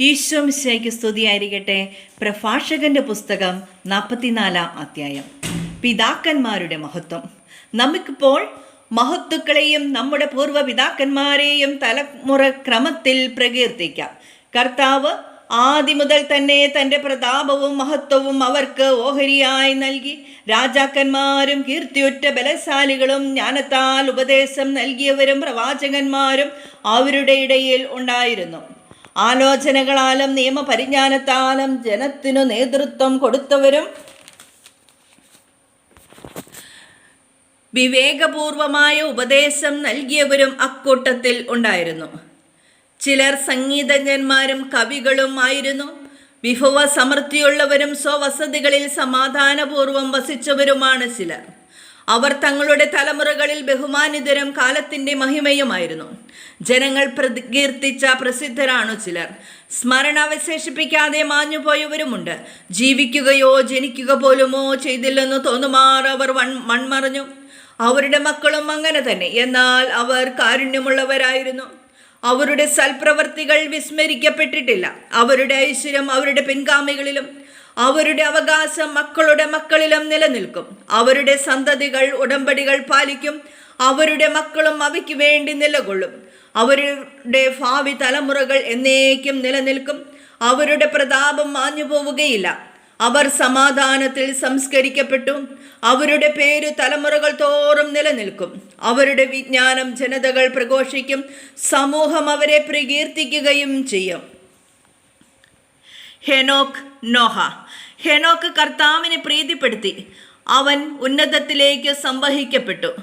ഈശോ മിശയ്ക്ക് സ്തുതിയായിരിക്കട്ടെ. പ്രഭാഷകന്റെ പുസ്തകം നാൽപ്പത്തിനാലാം അധ്യായം. പിതാക്കന്മാരുടെ മഹത്വം. നമുക്കിപ്പോൾ മഹത്തുക്കളെയും നമ്മുടെ പൂർവ പിതാക്കന്മാരെയും തലമുറ ക്രമത്തിൽ പ്രകീർത്തിക്കാം. കർത്താവ് ആദ്യം മുതൽ തന്നെ തന്റെ പ്രതാപവും മഹത്വവും അവർക്ക് ഓഹരിയായി നൽകി രാജാക്കന്മാരും കീർത്തിയുറ്റ ബലശാലികളും ജ്ഞാനത്താൽ ഉപദേശം നൽകിയവരും പ്രവാചകന്മാരും അവരുടെ ഇടയിൽ ഉണ്ടായിരുന്നു. ആലോചനകളാലും നിയമപരിജ്ഞാനത്താലും ജനത്തിനു നേതൃത്വം കൊടുത്തവരും വിവേകപൂർവമായ ഉപദേശം നൽകിയവരും അക്കൂട്ടത്തിൽ ഉണ്ടായിരുന്നു. ചിലർ സംഗീതജ്ഞന്മാരും കവികളും ആയിരുന്നു. വിഭവ സമൃദ്ധിയുള്ളവരും സ്വവസതികളിൽ സമാധാനപൂർവം വസിച്ചവരുമാണ് ചിലർ. അവർ തങ്ങളുടെ തലമുറകളിൽ ബഹുമാനിതരും കാലത്തിന്റെ മഹിമയുമായിരുന്നു. ജനങ്ങൾ പ്രകീർത്തിച്ച പ്രസിദ്ധരാണു ചിലർ. സ്മരണ അവശേഷിപ്പിക്കാതെ മാഞ്ഞുപോയവരുമുണ്ട്. ജീവിക്കുകയോ ജനിക്കുക പോലുമോ ചെയ്തില്ലെന്ന് തോന്നുമാർ അവർ വൺ മൺമറഞ്ഞു. അവരുടെ മക്കളും അങ്ങനെ തന്നെ. എന്നാൽ അവർ കാരുണ്യമുള്ളവരായിരുന്നു. അവരുടെ സൽപ്രവർത്തികൾ വിസ്മരിക്കപ്പെട്ടിട്ടില്ല. അവരുടെ ഐശ്വര്യം അവരുടെ പിൻഗാമികളിലും അവരുടെ അവകാശം മക്കളുടെ മക്കളിലും നിലനിൽക്കും. അവരുടെ സന്തതികൾ ഉടമ്പടികൾ പാലിക്കും. അവരുടെ മക്കളും അവയ്ക്ക് വേണ്ടി നിലകൊള്ളും. അവരുടെ ഭാവി തലമുറകൾ എന്നേക്കും നിലനിൽക്കും. അവരുടെ പ്രതാപം മാഞ്ഞു പോവുകയില്ല. അവർ സമാധാനത്തിൽ സംസ്കരിക്കപ്പെട്ടു. അവരുടെ പേര് തലമുറകൾ തോറും നിലനിൽക്കും. അവരുടെ വിജ്ഞാനം ജനതകൾ പ്രഘോഷിക്കും. സമൂഹം അവരെ പ്രകീർത്തിക്കുകയും ചെയ്യും. ഹെനോക്ക് നോഹ. ഹെനോക്ക് കർത്താവിനെ പ്രീതിപ്പെടുത്തി. അവൻ ഉന്നതത്തിലേക്ക് സംവഹിക്കപ്പെട്ടു.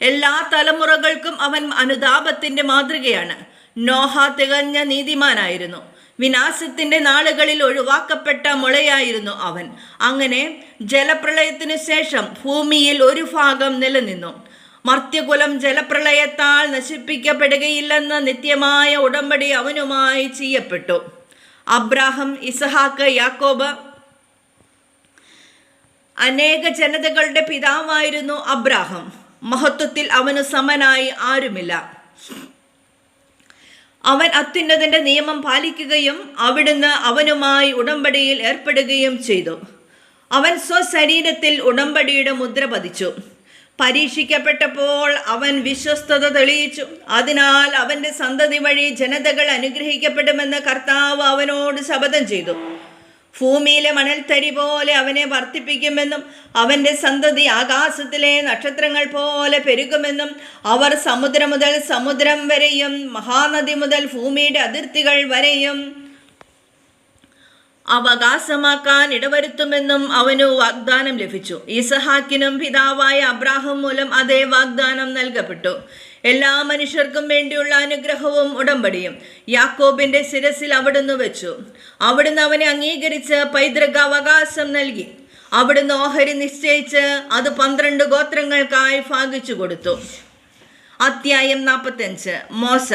എല്ലാ തലമുറകൾക്കും അവൻ അനുതാപത്തിന്റെ മാതൃകയാണ്. നോഹ തികഞ്ഞ നീതിമാനായിരുന്നു. വിനാശത്തിന്റെ നാളുകളിൽ ഒഴിവാക്കപ്പെട്ട മുളയായിരുന്നു അവൻ. അങ്ങനെ ജലപ്രളയത്തിനു ശേഷം ഭൂമിയിൽ ഒരു ഭാഗം നിലനിന്നു. മർത്യകുലം ജലപ്രളയത്താൽ നശിപ്പിക്കപ്പെടുകയില്ലെന്ന നിത്യമായ ഉടമ്പടി അവനുമായി ചെയ്യപ്പെട്ടു. അബ്രാഹം ഇസഹാക്ക് യാക്കോബ് അനേക ജനതകളുടെ പിതാവായിരുന്നു അബ്രാഹം. മഹത്വത്തിൽ അവന് സമനായി ആരുമില്ല. അവൻ അത്യുന്നതന്റെ നിയമം പാലിക്കുകയും അവിടുന്ന് അവനുമായി ഉടമ്പടിയിൽ ഏർപ്പെടുകയും ചെയ്തു. അവൻ സ്വശരീരത്തിൽ ഉടമ്പടിയുടെ മുദ്ര പതിച്ചു. പരീക്ഷിക്കപ്പെട്ടപ്പോൾ അവൻ വിശ്വസ്തത തെളിയിച്ചു. അതിനാൽ അവന്റെ സന്തതി വഴി ജനതകൾ അനുഗ്രഹിക്കപ്പെടുമെന്ന് കർത്താവ് അവനോട് ശപഥം ചെയ്തു. ഭൂമിയിലെ മണൽത്തരി പോലെ അവനെ വർദ്ധിപ്പിക്കുമെന്നും അവന്റെ സന്തതി ആകാശത്തിലെ നക്ഷത്രങ്ങൾ പോലെ പെരുകുമെന്നും അവർ സമുദ്രം മുതൽ സമുദ്രം വരെയും മഹാനദി മുതൽ ഭൂമിയുടെ അതിർത്തികൾ വരെയും അവകാശമാക്കാൻ ഇടവരുത്തുമെന്നും അവനു വാഗ്ദാനം ലഭിച്ചു. ഇസഹാക്കിനും പിതാവായ അബ്രാഹം മൂലം അതേ വാഗ്ദാനം നൽകപ്പെട്ടു. എല്ലാ മനുഷ്യർക്കും വേണ്ടിയുള്ള അനുഗ്രഹവും ഉടമ്പടിയും യാക്കോബിന്റെ ശിരസിൽ അവിടുന്ന് വെച്ചു. അവിടുന്ന് അവനെ അംഗീകരിച്ച് പൈതൃക അവകാശം നൽകി. അവിടുന്ന് ഓഹരി നിശ്ചയിച്ച് അത് പന്ത്രണ്ട് ഗോത്രങ്ങൾക്കായി ഭാഗിച്ചു കൊടുത്തു. അധ്യായം നാൽപ്പത്തഞ്ച് മോശ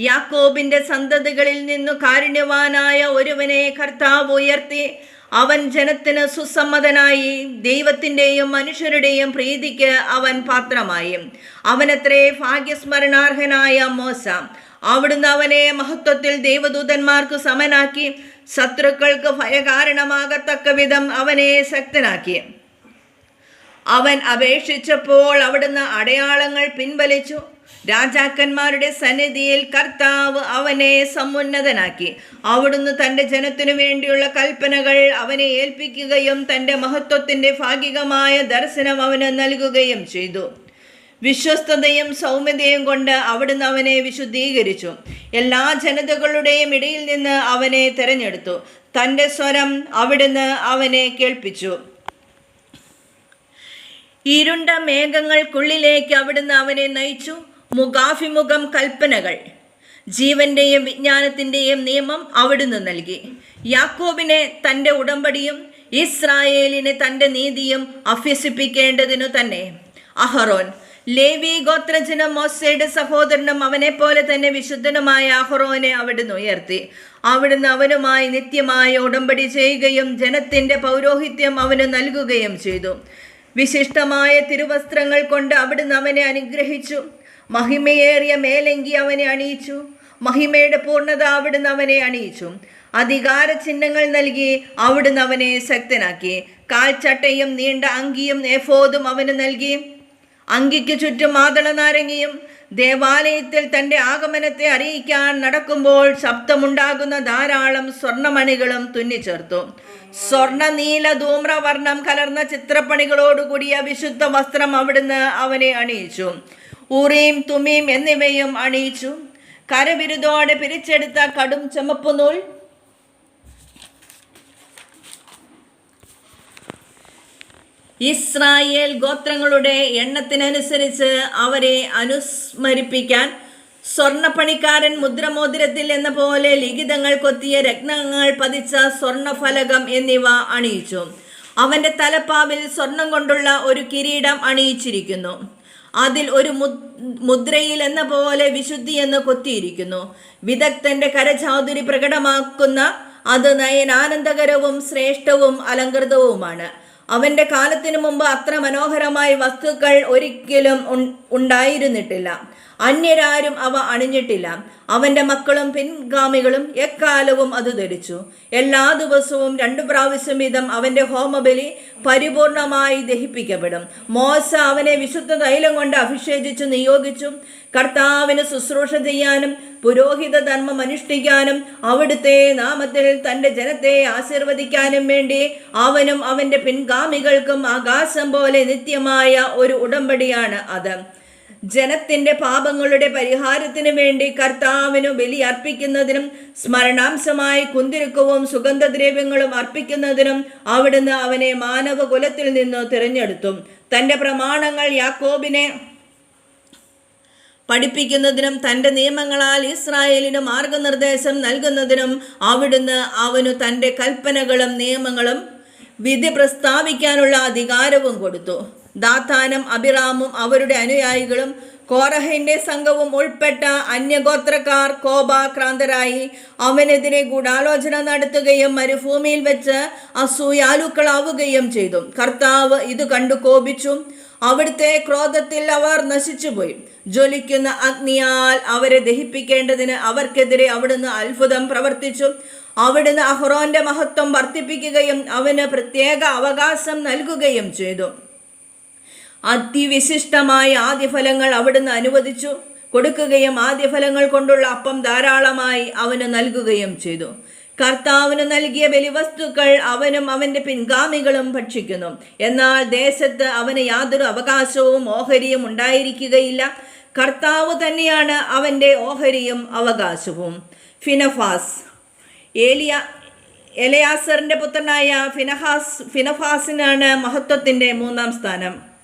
യാക്കോബിന്റെ സന്തതികളിൽ നിന്നു കാരുണ്യവാനായ ഒരുവനെ കർത്താവ് ഉയർത്തി. അവൻ ജനത്തിന് സുസമ്മതനായി ദൈവത്തിന്റെയും മനുഷ്യരുടെയും പ്രീതിക്ക് അവൻ പാത്രമായി. അവനത്രേ ഭാഗ്യസ്മരണാർഹനായ മോശ. അവിടുന്ന് അവനെ മഹത്വത്തിൽ ദൈവദൂതന്മാർക്ക് സമനാക്കി. ശത്രുക്കൾക്ക് ഭയകാരണമാകത്തക്ക വിധം അവനെ ശക്തനാക്കി. അവൻ അപേക്ഷിച്ചപ്പോൾ അവിടുന്ന് അടയാളങ്ങൾ പിൻവലിച്ചു. രാജാക്കന്മാരുടെ സന്നിധിയിൽ കർത്താവ് അവനെ സമുന്നതനാക്കി. അവിടുന്ന് തന്റെ ജനത്തിനു വേണ്ടിയുള്ള കൽപ്പനകൾ അവനെ ഏൽപ്പിക്കുകയും തന്റെ മഹത്വത്തിന്റെ ഭാഗികമായ ദർശനം അവന് നൽകുകയും ചെയ്തു. വിശ്വസ്തതയും സൗമ്യതയും കൊണ്ട് അവിടുന്ന് അവനെ വിശുദ്ധീകരിച്ചു. എല്ലാ ജനതകളുടെയും ഇടയിൽ നിന്ന് അവനെ തിരഞ്ഞെടുത്തു. തന്റെ സ്വരം അവിടുന്ന് അവനെ കേൾപ്പിച്ചു. ഇരുണ്ട മേഘങ്ങൾക്കുള്ളിലേക്ക് അവിടുന്ന് അവനെ നയിച്ചു. മുഖാഭിമുഖം കൽപ്പനകൾ. ജീവന്റെയും വിജ്ഞാനത്തിന്റെയും നിയമം അവിടുന്ന് നൽകി. യാക്കോബിനെ തന്റെ ഉടമ്പടിയും ഇസ്രായേലിനെ തന്റെ നീതിയും അഭ്യസിപ്പിക്കേണ്ടതിനു തന്നെ. അഹറോൻ. ലേവി ഗോത്രജനം മോസയുടെ സഹോദരനും അവനെ പോലെ തന്നെ വിശുദ്ധനുമായ അഹറോനെ അവിടുന്ന് ഉയർത്തി. അവിടുന്ന് അവനുമായി നിത്യമായ ഉടമ്പടി ചെയ്യുകയും ജനത്തിന്റെ പൗരോഹിത്യം അവന് നൽകുകയും ചെയ്തു. വിശിഷ്ടമായ തിരുവസ്ത്രങ്ങൾ കൊണ്ട് അവിടുന്ന് അവനെ അനുഗ്രഹിച്ചു. മഹിമയേറിയ മേലങ്കി അവനെ അണിയിച്ചു. മഹിമയുടെ പൂർണത അവിടുന്ന് അവനെ അണിയിച്ചു. അധികാര ചിഹ്നങ്ങൾ നൽകി അവിടുന്ന് അവനെ ശക്തനാക്കി. കാൽച്ചട്ടയും നീണ്ട അങ്കിയും എഫോദും അവന് നൽകി. അങ്കിക്ക് ചുറ്റും മാതള നാരങ്ങയും ദേവാലയത്തിൽ തന്റെ ആഗമനത്തെ അറിയിക്കാൻ നടക്കുമ്പോൾ ശബ്ദമുണ്ടാകുന്ന ധാരാളം സ്വർണമണികളും തുന്നിച്ചേർത്തു. സ്വർണ നീല ധൂമ്രവർണം കലർന്ന ചിത്രപ്പണികളോടുകൂടിയ വിശുദ്ധ വസ്ത്രം അവിടുന്ന് അവനെ അണിയിച്ചു. ഉറീം തുമീം എന്നിവയും അണിയിച്ചു. കരവിരുതോടെ പിരിച്ചെടുത്ത കടും ചുമപ്പ് ഇസ്രായേൽ ഗോത്രങ്ങളുടെ എണ്ണത്തിനനുസരിച്ച് അവരെ അനുസ്മരിപ്പിക്കാൻ സ്വർണപ്പണിക്കാരൻ മുദ്രമോതിരത്തിൽ എന്ന പോലെ ലിഖിതങ്ങൾ കൊത്തിയ രത്നങ്ങൾ പതിച്ച സ്വർണഫലകം എന്നിവ അണിയിച്ചു. അവന്റെ തലപ്പാവിൽ സ്വർണം കൊണ്ടുള്ള ഒരു കിരീടം അണിയിച്ചിരിക്കുന്നു. അതിൽ ഒരു മുദ്രയിൽ എന്ന പോലെ വിശുദ്ധി എന്ന് കൊത്തിയിരിക്കുന്നു. വിദഗ്ധന്റെ കരചാതുരി പ്രകടമാക്കുന്ന അത് നയനാനന്ദകരവും ശ്രേഷ്ഠവും അലങ്കൃതവുമാണ്. അവന്റെ കാലത്തിനു മുമ്പ് അത്ര മനോഹരമായ വസ്തുക്കൾ ഒരിക്കലും ഉണ്ടായിരുന്നിട്ടില്ല. അന്യരാരും അവ അണിഞ്ഞിട്ടില്ല. അവന്റെ മക്കളും പിൻഗാമികളും എക്കാലവും അത് ധരിച്ചു. എല്ലാ ദിവസവും രണ്ടു പ്രാവശ്യം വീതം അവന്റെ ഹോമബലി പരിപൂർണമായി ദഹിപ്പിക്കപ്പെടും. മോശ അവനെ വിശുദ്ധ തൈലം കൊണ്ട് അഭിഷേചിച്ചു നിയോഗിച്ചു കർത്താവിന് ശുശ്രൂഷ ചെയ്യാനും പുരോഹിത ധർമ്മം അനുഷ്ഠിക്കാനും അവിടുത്തെ നാമത്തിൽ തന്റെ ജനത്തെ ആശീർവദിക്കാനും വേണ്ടി അവനും അവന്റെ പിൻഗാമികൾക്കും ആകാശം പോലെ നിത്യമായ ഒരു ഉടമ്പടിയാണ് അത്. ജനത്തിന്റെ പാപങ്ങളുടെ പരിഹാരത്തിനു വേണ്ടി കർത്താവിനു ബലി അർപ്പിക്കുന്നതിനും സ്മരണാംശമായി കുന്തിരുക്കവും സുഗന്ധദ്രവ്യങ്ങളും അർപ്പിക്കുന്നതിനും അവിടുന്ന് അവനെ മാനവ മാനവകുലത്തിൽ നിന്ന് തിരഞ്ഞെടുത്തു. തന്റെ പ്രമാണങ്ങൾ യാക്കോബിനെ പഠിപ്പിക്കുന്നതിനും തന്റെ നിയമങ്ങളാൽ ഇസ്രായേലിന് മാർഗനിർദ്ദേശം നൽകുന്നതിനും അവിടുന്ന് അവനു തന്റെ കൽപ്പനകളും നിയമങ്ങളും വിധി പ്രസ്താവിക്കാനുള്ള അധികാരവും കൊടുത്തു. ദാത്താനും അബിറാമും അവരുടെ അനുയായികളും കോറഹിന്റെ സംഘവും ഉൾപ്പെട്ട അന്യഗോത്രക്കാർ കോപാക്രാന്തരായി അവനെതിരെ ഗൂഢാലോചന നടത്തുകയും മരുഭൂമിയിൽ വെച്ച് അസൂയാലുക്കളാവുകയും ചെയ്തു. കർത്താവ് ഇത് കണ്ടു കോപിച്ചു. അവിടുത്തെ ക്രോധത്തിൽ അവർ നശിച്ചുപോയി. ജ്വലിക്കുന്ന അഗ്നിയാൽ അവരെ ദഹിപ്പിക്കേണ്ടതിന് അവർക്കെതിരെ അവിടുന്ന് അത്ഭുതം പ്രവർത്തിച്ചു. അവിടുന്ന് അഹ്റോന്റെ മഹത്വം വർദ്ധിപ്പിക്കുകയും അവന് പ്രത്യേക അവകാശം നൽകുകയും ചെയ്തു. അതിവിശിഷ്ടമായ ആദ്യഫലങ്ങൾ അവിടുന്ന് അനുവദിച്ചു. കൊടുക്കുകയും ആദ്യഫലങ്ങൾ കൊണ്ടുള്ള അപ്പം ധാരാളമായി അവന് നൽകുകയും ചെയ്തു. കർത്താവിന് നൽകിയ ബലിവസ്തുക്കൾ അവനും അവന്റെ പിൻഗാമികളും ഭക്ഷിക്കുന്നു. എന്നാൽ ദേശത്ത് അവന് യാതൊരു അവകാശവും ഓഹരിയും ഉണ്ടായിരിക്കുകയില്ല. കർത്താവ് തന്നെയാണ് അവന്റെ ഓഹരിയും അവകാശവും. ഫിനഫാസ് ഏലിയ എലയാസറിന്റെ പുത്രനായ ഫിനഹാസ് ഫിനഫാസിനാണ് മഹത്വത്തിന്റെ മൂന്നാം സ്ഥാനം.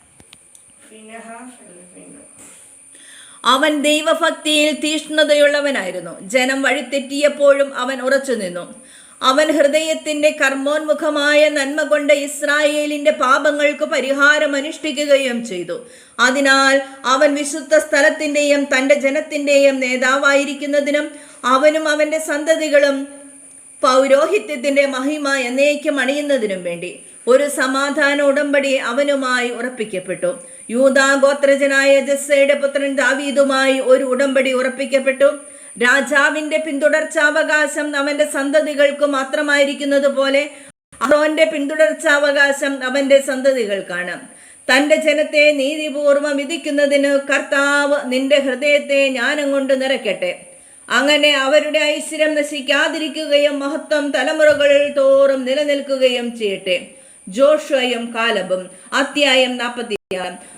അവൻ ദൈവഭക്തിയിൽ തീഷ്ണതയുള്ളവനായിരുന്നു. ജനം വഴിതെറ്റിയപ്പോഴും അവൻ ഉറച്ചു നിന്നു അവൻ ഹൃദയത്തിന്റെ കർമ്മോന്മുഖമായ നന്മ കൊണ്ട് ഇസ്രായേലിന്റെ പാപങ്ങൾക്ക് പരിഹാരം അനുഷ്ഠിക്കുകയും ചെയ്തു. അതിനാൽ അവൻ വിശുദ്ധ സ്ഥലത്തിന്റെയും തന്റെ ജനത്തിന്റെയും നേതാവായിരിക്കുന്നതിനും അവനും അവന്റെ സന്തതികളും പൗരോഹിത്യത്തിന്റെ മഹിമ എന്നേക്കും അണിയുന്നതിനും വേണ്ടി ഒരു സമാധാന ഉടമ്പടി അവനുമായി ഉറപ്പിക്കപ്പെട്ടു. യൂദാ ഗോത്രജനായ ജസ്സയുടെ പുത്രൻ ദാവീദുമായി ഒരു ഉടമ്പടി ഉറപ്പിക്കപ്പെട്ടു. രാജാവിന്റെ പിന്തുടർച്ചാവകാശം അവന്റെ സന്തതികൾക്ക് മാത്രമായിരിക്കുന്നത് പോലെ അഹ്റോന്റെ പിന്തുടർച്ചാവകാശം അവന്റെ സന്തതികൾക്കാണ്. തന്റെ ജനത്തെ നീതിപൂർവം വിധിക്കുന്നതിന് കർത്താവ് നിന്റെ ഹൃദയത്തെ ജ്ഞാനം കൊണ്ട് നിറയ്ക്കട്ടെ. അങ്ങനെ അവരുടെ ഐശ്വര്യം നശിക്കാതിരിക്കുകയും മഹത്വം തലമുറകൾ തോറും നിലനിൽക്കുകയും ചെയ്യട്ടെ. ജോഷുവയും കാലബും. അധ്യായം നാൽപ്പത്തി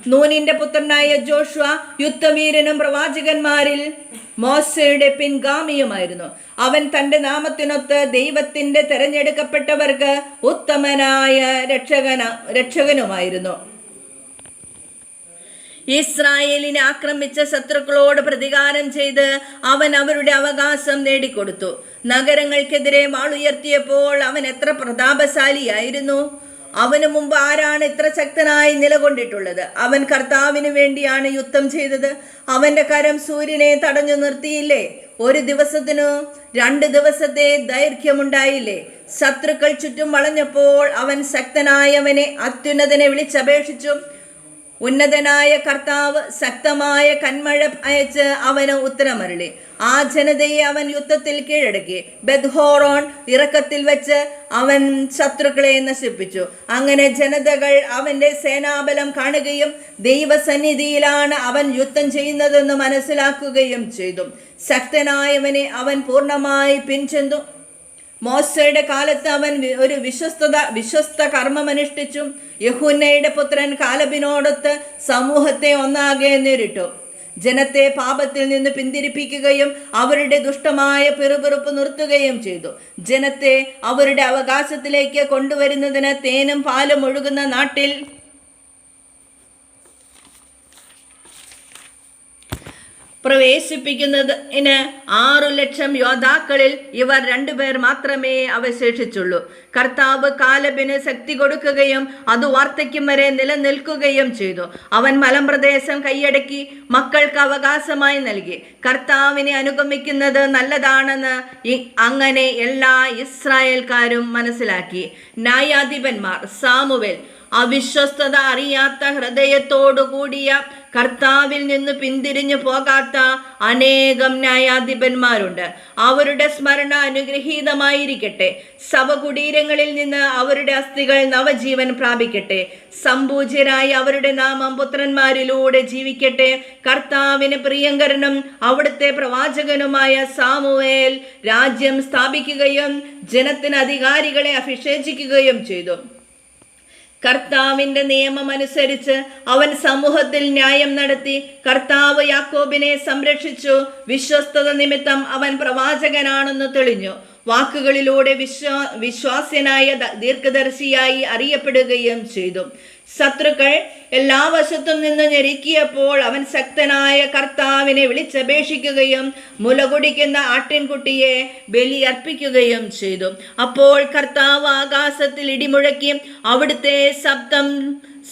നൂനിന്റെ പുത്രനായ ജോഷുവ യുദ്ധവീരനും പ്രവാചകന്മാരിൽ മോശയുടെ പിൻഗാമിയുമായിരുന്നു. അവൻ തന്റെ നാമത്തിനൊത്ത് ദൈവത്തിന്റെ തെരഞ്ഞെടുക്കപ്പെട്ടവർക്ക് ഉത്തമനായ രക്ഷകന രക്ഷകനുമായിരുന്നു. ഇസ്രായേലിനെ ആക്രമിച്ച ശത്രുക്കളോട് പ്രതികാരം ചെയ്ത് അവൻ അവരുടെ അവകാശം നേടിക്കൊടുത്തു. നഗരങ്ങൾക്കെതിരെ വാളുയർത്തിയപ്പോൾ അവൻ എത്ര പ്രതാപശാലിയായിരുന്നു. അവന് മുമ്പ് ആരാണ് ഇത്ര ശക്തനായി നിലകൊണ്ടിട്ടുള്ളത്? അവൻ കർത്താവിന് വേണ്ടിയാണ് യുദ്ധം ചെയ്തത്. അവന്റെ കരം സൂര്യനെ തടഞ്ഞു നിർത്തിയില്ലേ? ഒരു ദിവസത്തിനു രണ്ട് ദിവസത്തെ ദൈർഘ്യമുണ്ടായില്ലേ? ശത്രുക്കൾ ചുറ്റും വളഞ്ഞപ്പോൾ അവൻ ശക്തനായവനെ അത്യുന്നതനെ വിളിച്ചപേക്ഷിച്ചു ഉന്നതനായ കർത്താവ് ശക്തമായ കന്മഴ അയച്ച് അവന് ഉത്തരമരളി. ആ ജനതയെ അവൻ യുദ്ധത്തിൽ കീഴടക്കി. ബദ്ഹോറോൺ ഇറക്കത്തിൽ വെച്ച് അവൻ ശത്രുക്കളെ നശിപ്പിച്ചു. അങ്ങനെ ജനതകൾ അവന്റെ സേനാബലം കാണുകയും ദൈവസന്നിധിയിലാണ് അവൻ യുദ്ധം ചെയ്യുന്നതെന്ന് മനസ്സിലാക്കുകയും ചെയ്തു. ശക്തനായവനെ അവൻ പൂർണമായി പിൻചെന്നു. മോശയുടെ കാലത്ത് അവൻ ഒരു വിശ്വസ്തത വിശ്വസ്ത കർമ്മമനുഷ്ഠിച്ചും യഹുന്നയുടെ പുത്രൻ കാലബിനോടൊത്ത് സമൂഹത്തെ ഒന്നാകെ നേരിട്ടു. ജനത്തെ പാപത്തിൽ നിന്ന് പിന്തിരിപ്പിക്കുകയും അവരുടെ ദുഷ്ടമായ പിറുപിറുപ്പ് നിർത്തുകയും ചെയ്തു. ജനത്തെ അവരുടെ അവകാശത്തിലേക്ക് കൊണ്ടുവരുന്നതിന് തേനും പാലും ഒഴുകുന്ന നാട്ടിൽ പ്രവേശിപ്പിക്കുന്നതിന് ആറു ലക്ഷം യോദ്ധാക്കളിൽ ഇവർ രണ്ടുപേർ മാത്രമേ അവശേഷിച്ചുള്ളൂ. കർത്താവ് കാലബിന് ശക്തി കൊടുക്കുകയും അത് വാർദ്ധക്യം വരെ നിലനിൽക്കുകയും ചെയ്തു. അവൻ മലമ്പ്രദേശം കൈയടക്കി മക്കൾക്ക് അവകാശമായി നൽകി. കർത്താവിനെ അനുഗമിക്കുന്നത് നല്ലതാണെന്ന് അങ്ങനെ എല്ലാ ഇസ്രായേൽക്കാരും മനസ്സിലാക്കി. ന്യായാധിപന്മാർ സാമുവേൽ അവിശ്വസ്തത അറിയാത്ത ഹൃദയത്തോടുകൂടിയ കർത്താവിൽ നിന്ന് പിന്തിരിഞ്ഞു പോകാത്ത അനേകം ന്യായാധിപന്മാരുണ്ട്. അവരുടെ സ്മരണ അനുഗ്രഹീതമായിരിക്കട്ടെ. ശവകുടീരങ്ങളിൽ നിന്ന് അവരുടെ അസ്ഥികൾ നവജീവൻ പ്രാപിക്കട്ടെ. സമ്പൂജ്യരായി അവരുടെ നാമം പുത്രന്മാരിലൂടെ ജീവിക്കട്ടെ. കർത്താവിന് പ്രിയങ്കരനും അവിടുത്തെ പ്രവാചകനുമായ സാമുവേൽ രാജ്യം സ്ഥാപിക്കുകയും ജനത്തിന് അധികാരികളെ അഭിഷേചിക്കുകയും ചെയ്തു. കർത്താവിന്റെ നിയമമനുസരിച്ച് അവൻ സമൂഹത്തിൽ ന്യായം നടത്തി കർത്താവ് യാക്കോബിനെ സംരക്ഷിച്ചു. വിശ്വസ്തത നിമിത്തം അവൻ പ്രവാചകനാണെന്ന് തെളിഞ്ഞു. വാക്കുകളിലൂടെ വിശ്വാ വിശ്വാസ്യനായ ദീർഘദർശിയായി അറിയപ്പെടുകയും ചെയ്തു. ശത്രുക്കൾ എല്ലാ വശത്തും നിന്ന് ഞെരുക്കിയപ്പോൾ അവൻ ശക്തനായ കർത്താവിനെ വിളിച്ചപേക്ഷിക്കുകയും മുലകുടിക്കുന്ന ആട്ടിൻകുട്ടിയെ ബലി അർപ്പിക്കുകയും ചെയ്തു. അപ്പോൾ കർത്താവ് ആകാശത്തിൽ ഇടിമുഴക്കി അവിടുത്തെ ശബ്ദം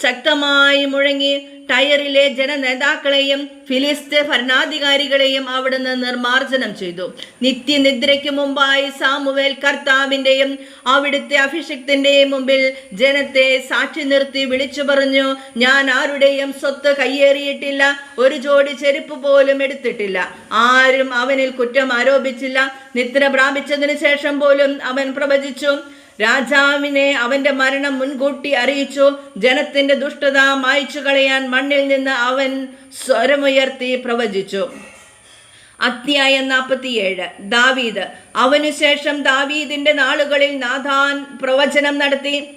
ശക്തമായി മുഴങ്ങി ടയറിലെ ജനനേതാക്കളെയും ഫിലിസ്തീൻ ഭരണാധികാരികളെയും അവിടുന്ന് നിർമാർജനം ചെയ്തു. നിത്യനിദ്രയ്ക്ക് മുമ്പായി സാമുവേൽ കർത്താവിന്റെയും അവിടുത്തെ അഭിഷിക്തിന്റെയും മുമ്പിൽ ജനത്തെ സാക്ഷി നിർത്തി വിളിച്ചു പറഞ്ഞു ഞാൻ ആരുടെയും സ്വത്ത് കയ്യേറിയിട്ടില്ല ഒരു ജോഡി ചെരുപ്പ് പോലും എടുത്തിട്ടില്ല. ആരും അവനിൽ കുറ്റം ആരോപിച്ചില്ല. നിദ്ര പ്രാപിച്ചതിനു ശേഷം പോലും അവൻ പ്രവചിച്ചു രാജാവിനെ അവന്റെ മരണം മുൻകൂട്ടി അറിയിച്ചു. ജനത്തിന്റെ ദുഷ്ടത മായ്ച്ചു കളയാൻ മണ്ണിൽ നിന്ന് അവൻ സ്വരമുയർത്തി പ്രവചിച്ചു. അധ്യായം നാൽപ്പത്തിയേഴ് ദാവീദ്. അവനുശേഷം ദാവീദിന്റെ നാളുകളിൽ നാഥാൻ പ്രവചനം നടത്തി.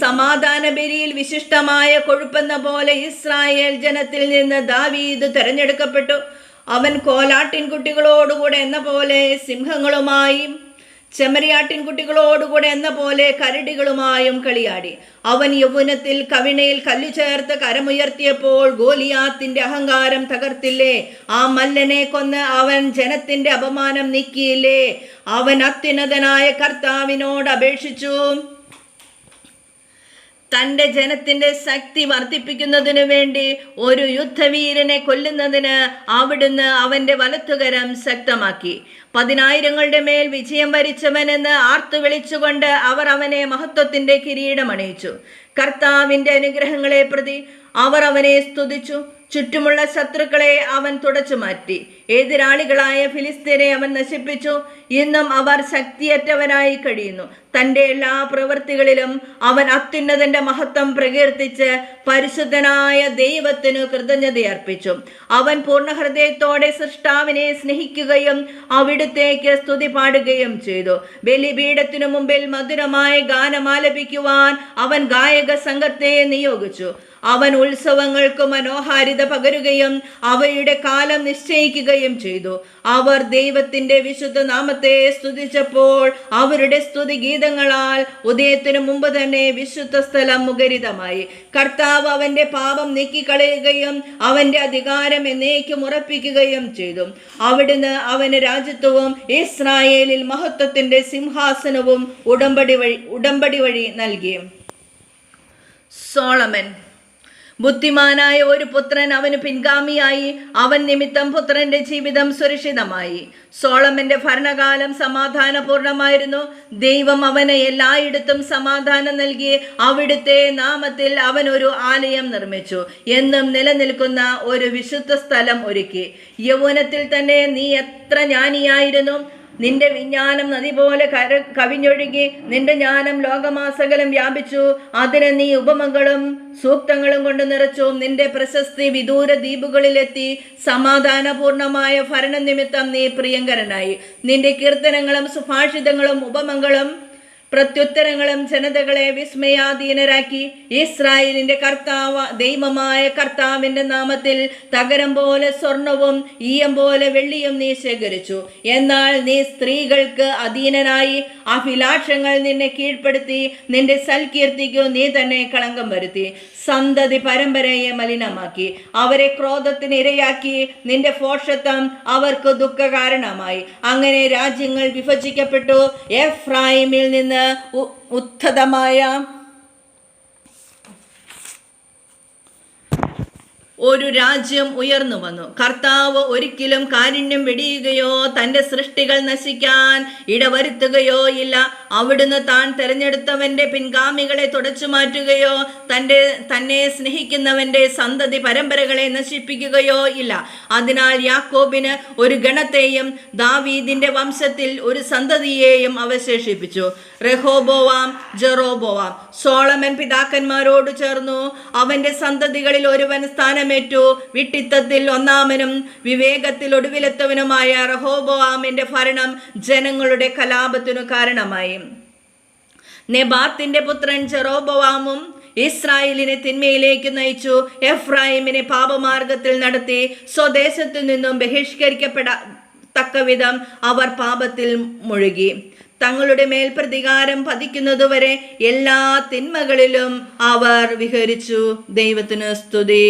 സമാധാന ബലിയിൽ വിശിഷ്ടമായ കൊഴുപ്പെന്ന പോലെ ഇസ്രായേൽ ജനത്തിൽ നിന്ന് ദാവീദ് തെരഞ്ഞെടുക്കപ്പെട്ടു. അവൻ കോലാട്ടിൻകുട്ടികളോടുകൂടെ എന്ന പോലെ സിംഹങ്ങളുമായും ചെമ്മരിയാട്ടിൻകുട്ടികളോടുകൂടെ എന്ന പോലെ കരടികളുമായും കളിയാടി. അവൻ യൗവനത്തിൽ കവിണയിൽ കല്ലു ചേർത്ത് കരമുയർത്തിയപ്പോൾ ഗോലിയാത്തിന്റെ അഹങ്കാരം തകർത്തില്ലേ? ആ മല്ലനെ കൊന്ന് അവൻ ജനത്തിന്റെ അപമാനം നീക്കിയില്ലേ? അവൻ അത്യുന്നതനായ കർത്താവിനോട് അപേക്ഷിച്ചു. തന്റെ ജനത്തിന്റെ ശക്തി വർദ്ധിപ്പിക്കുന്നതിനു വേണ്ടി ഒരു യുദ്ധവീരനെ കൊല്ലുന്നതിന് അവിടുന്ന് അവന്റെ വലത്തുകരം ശക്തമാക്കി. പതിനായിരങ്ങളുടെ മേൽ വിജയം വരിച്ചവനെന്ന് ആർത്തു വിളിച്ചുകൊണ്ട് അവർ അവനെ മഹത്വത്തിന്റെ കിരീടമണിയിച്ചു. കർത്താവിന്റെ അനുഗ്രഹങ്ങളെ പ്രതി അവർ അവനെ സ്തുതിച്ചു. ചുറ്റുമുള്ള ശത്രുക്കളെ അവൻ തുടച്ചു മാറ്റി എതിരാളികളായ ഫിലിസ്തീനെ അവൻ നശിപ്പിച്ചു. ഇന്നും അവർ ശക്തിയറ്റവരായി കഴിയുന്നു. തന്റെ എല്ലാ പ്രവൃത്തികളിലും അവൻ അത്യുന്നതന്റെ മഹത്വം പ്രകീർത്തിച്ച് പരിശുദ്ധനായ ദൈവത്തിനു കൃതജ്ഞതയർപ്പിച്ചു അവൻ പൂർണ ഹൃദയത്തോടെ സൃഷ്ടാവിനെ സ്നേഹിക്കുകയും അവിടുത്തേക്ക് സ്തുതി പാടുകയും ചെയ്തു. ബലിപീഠത്തിനു മുമ്പിൽ മധുരമായ ഗാനം ആലപിക്കുവാൻ അവൻ ഗായക സംഘത്തെ നിയോഗിച്ചു. അവൻ ഉത്സവങ്ങൾക്ക് മനോഹാരിത പകരുകയും അവയുടെ കാലം നിശ്ചയിക്കുകയും ചെയ്തു. അവർ ദൈവത്തിന്റെ വിശുദ്ധ നാമത്തെ സ്തുതിച്ചപ്പോൾ അവരുടെ സ്തുതി ഗീതങ്ങളാൽ ഉദയത്തിന് മുമ്പ് തന്നെ വിശുദ്ധ സ്ഥലം മുഖരിതമായി. കർത്താവ് അവന്റെ പാപം നീക്കിക്കളയുകയും അവന്റെ അധികാരം എന്നേക്കും ഉറപ്പിക്കുകയും ചെയ്തു. അവിടുന്ന് അവന് രാജ്യത്വവും ഇസ്രായേലിൽ മഹത്വത്തിന്റെ സിംഹാസനവും ഉടമ്പടി വഴി ഉടമ്പടി വഴി നൽകി. സോളമൻ. ബുദ്ധിമാനായ ഒരു പുത്രൻ അവന് പിൻഗാമിയായി. അവൻ നിമിത്തം പുത്രന്റെ ജീവിതം സുരക്ഷിതമായി. സോളമന്റെ ഭരണകാലം സമാധാനപൂർണമായിരുന്നു. ദൈവം അവന് എല്ലായിടത്തും സമാധാനം നൽകി അവിടുത്തെ നാമത്തിൽ അവൻ ഒരു ആലയം നിർമ്മിച്ചു. എന്നും നിലനിൽക്കുന്ന ഒരു വിശുദ്ധ സ്ഥലം ഒരുക്കി. യൗവനത്തിൽ തന്നെ നീ എത്ര ജ്ഞാനിയായിരുന്നു. നിന്റെ വിജ്ഞാനം നദി പോലെ കര കവിഞ്ഞൊഴുകി നിന്റെ ജ്ഞാനം ലോകമാസകലം വ്യാപിച്ചു. അതിന് നീ ഉപമകളും സൂക്തങ്ങളും കൊണ്ട് നിറച്ചു. നിന്റെ പ്രശസ്തി വിദൂര ദ്വീപുകളിലെത്തി. സമാധാനപൂർണമായ ഭരണനിമിത്തം നീ പ്രിയങ്കരനായി. നിന്റെ കീർത്തനങ്ങളും സുഭാഷിതങ്ങളും ഉപമങ്ങളും പ്രത്യുത്തരങ്ങളും ജനതകളെ വിസ്മയാധീനരാക്കി ഇസ്രായേലിന്റെ കർത്താവ് ദൈവമായ കർത്താവിന്റെ നാമത്തിൽ തകരം പോലെ സ്വർണവും ഈയം പോലെ വെള്ളിയും നീ ശേഖരിച്ചു. എന്നാൽ നീ സ്ത്രീകൾക്ക് അധീനനായി അഭിലാഷങ്ങൾ നിന്നെ കീഴ്പ്പെടുത്തി നിന്റെ സൽകീർത്തിക്കു നീ തന്നെ കളങ്കം വരുത്തി. സന്തതി പരമ്പരയെ മലിനമാക്കി അവരെ ക്രോധത്തിന് ഇരയാക്കി നിന്റെ ഫോഷത്വം അവർക്ക് ദുഃഖകാരണമായി. അങ്ങനെ രാജ്യങ്ങൾ വിഭജിക്കപ്പെട്ടു. എഫ്രായിമിൽ നിന്ന് ഉ- ഉത്ഥതമായ ഒരു രാജ്യം ഉയർന്നു വന്നു. കർത്താവ് ഒരിക്കലും കാരുണ്യം വെടിയുകയോ തന്റെ സൃഷ്ടികൾ നശിക്കാൻ ഇടവരുത്തുകയോ ഇല്ല. അവിടുന്ന് താൻ തെരഞ്ഞെടുത്തവന്റെ പിൻഗാമികളെ തുടച്ചു മാറ്റുകയോ തന്റെ തന്നെ സ്നേഹിക്കുന്നവന്റെ സന്തതി പരമ്പരകളെ നശിപ്പിക്കുകയോ ഇല്ല. അതിനാൽ യാക്കോബിന് ഒരു ഗണത്തെയും ദാവീദിന്റെ വംശത്തിൽ ഒരു സന്തതിയെയും അവശേഷിപ്പിച്ചു. റെഹോബോവാം ജെറോബോവാം. സോളമൻ പിതാക്കന്മാരോട് ചേർന്നു. അവന്റെ സന്തതികളിൽ ഒരുവൻ സ്ഥാനമേറ്റു. വിട്ടിത്തത്തിൽ ഒന്നാമനും വിവേകത്തിൽ ഒടുവിലെത്തവനുമായ റഹോബോവാമിന്റെ ഭരണം ജനങ്ങളുടെ കലാപത്തിനു കാരണമായി. നെബാത്തിന്റെ പുത്രൻ ചെറോബവാമും ഇസ്രായേലിനെ തിന്മയിലേക്ക് നയിച്ചു. എഫ്രായിമിനെ പാപമാർഗത്തിൽ നടത്തി സ്വദേശത്തു നിന്നും ബഹിഷ്കരിക്കപ്പെട തക്കവിധം അവർ പാപത്തിൽ മുഴുകി. തങ്ങളുടെ മേൽ പ്രതികാരം പതിക്കുന്നതുവരെ എല്ലാ തിന്മകളിലും അവർ വിഹരിച്ചു. ദൈവത്തിന് സ്തുതി.